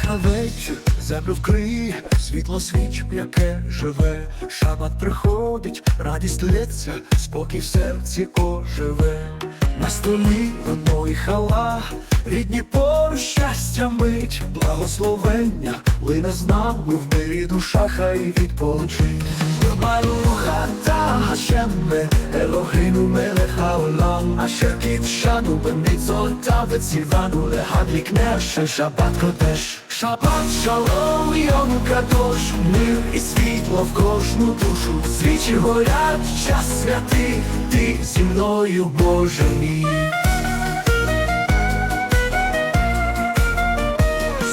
Тиша вечір, землю вкриє, світло свіч, яке живе, шабат приходить, радість лється, спокій в серці оживе. На столі вино і хала, рідні поруч щастя мить, благословення, лине з нами в мирі душа, хай відпочить. Баруха та Гашеме, Елохину мелech העולם, אשר קידשנו במצוותיו וציוונו להדליק נר של שבת קודש. Шабат, шалом, йому кадош, мир і світло в кожну душу. Свічі горять, час святий, ти зі мною, Боже мій.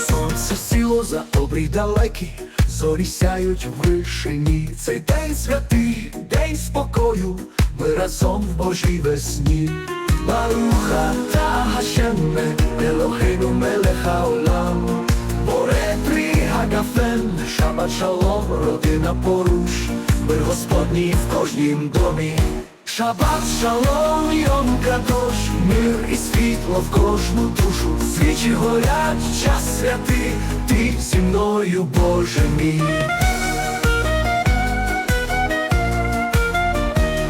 Сонце сіло за обрій далекий, зорі сяють в вишені. Цей день святий, день спокою, ми разом в Божій весні. баруха. Шалом, родина поруч, мир Господній в кожнім домі. Шабат шалом, йом кадош, мир і світло в кожну душу, свічі горять, час святий, ти зі мною, Боже мій.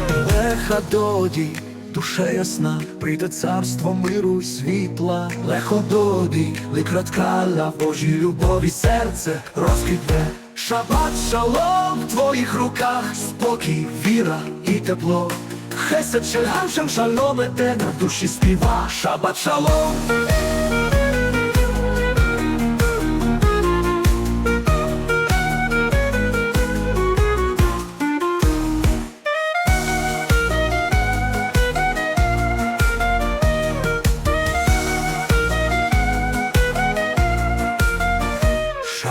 Леха доді, душе ясна, прийде царство миру й світла, лехо доді, ликраткала, в Божій любові серце розквітне. Шабат шалом в твоїх руках, спокій, віра і тепло. Хесед шельгам шам шалом ете на душі співа, шабат шалом.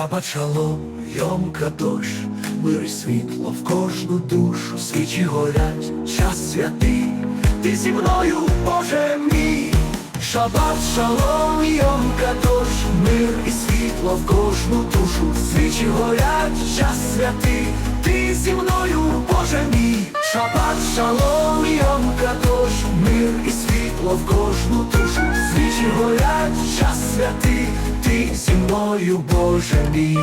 Шабат шалом, йом мир і світло в кожну душу, свічі горять, час святий, ти зі мною, Боже мій. Шабат шалом, йом кадош, мир і світло в кожну душу, свічі горять, час святий, ти зі мною, Боже мій. Шабат шалом, йом кадош, мир і світло в кожну душу, свічі горять, час святий, ти зі мною, Боже мій.